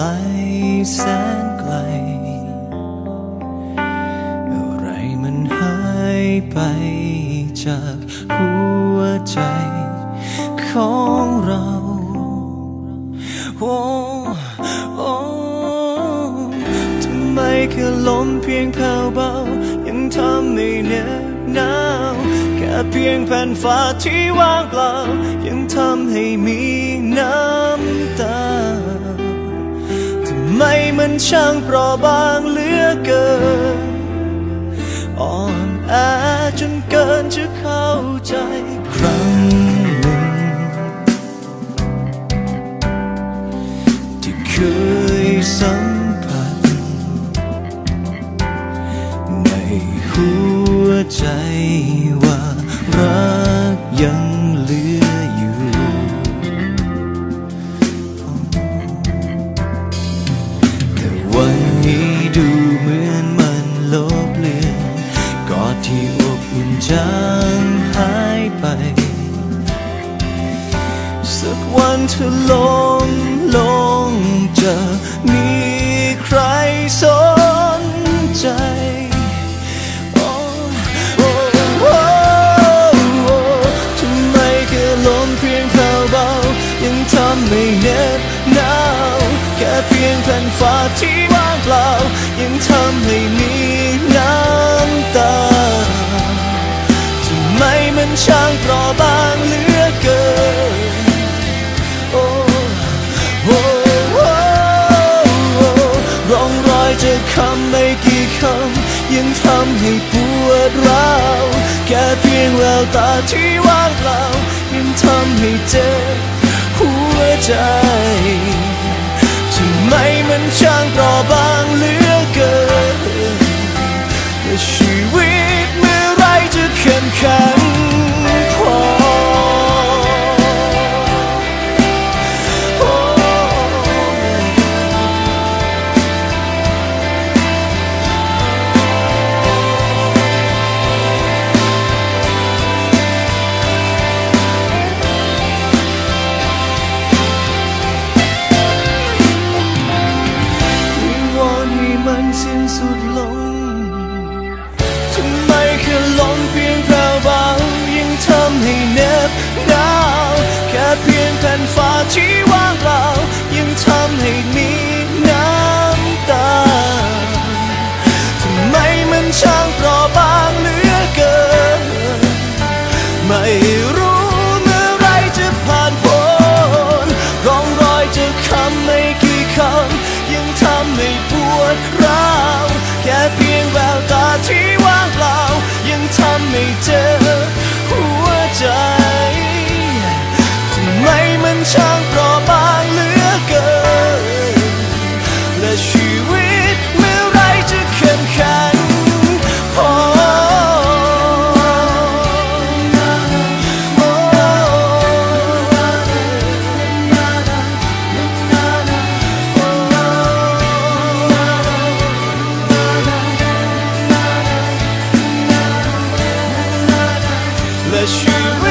ลแสนไกล อะไรมันหายไปจากหัวใจของเราโอ้โอ้ทำไมแค่ลมเพียงแผ่วเบา ยังทำให้เหน็บหนาวแค่เพียงแผ่นฟ้าที่ว่างเปล่า ยังทำให้มีน้ำตา ไมมันช่างเปราะบางเหลือเกิน อ่อนแอจนเกินจะเข้าใจครั้งหนึ่ง ที่เคยสัมผัส ในหัวใจ อดที่อบอุ่นจางหายไป สักวันเธอลงลงจะมีใครสนใจโอ้โอ้โอ้ทำไมแค่ลมเพียงแผ่วเบายังทำให้เหน็บหนาวแค่เพียงแผ่นฟ้าที่ว่างเปล่า ยังทำให้มี วตาที่ว่างเปล่ายังทำให้เจ็บหัวใจทำไมมันช่างเปราะบางเหลือ สิ้นสุดลงทำไมแค่ลมเพียงแผ่วเบายังทำให้เหน็บหนาวแค่เพียงแผ่นฟ้าที่ว่างเปล่ายังทำให้มี 了虚。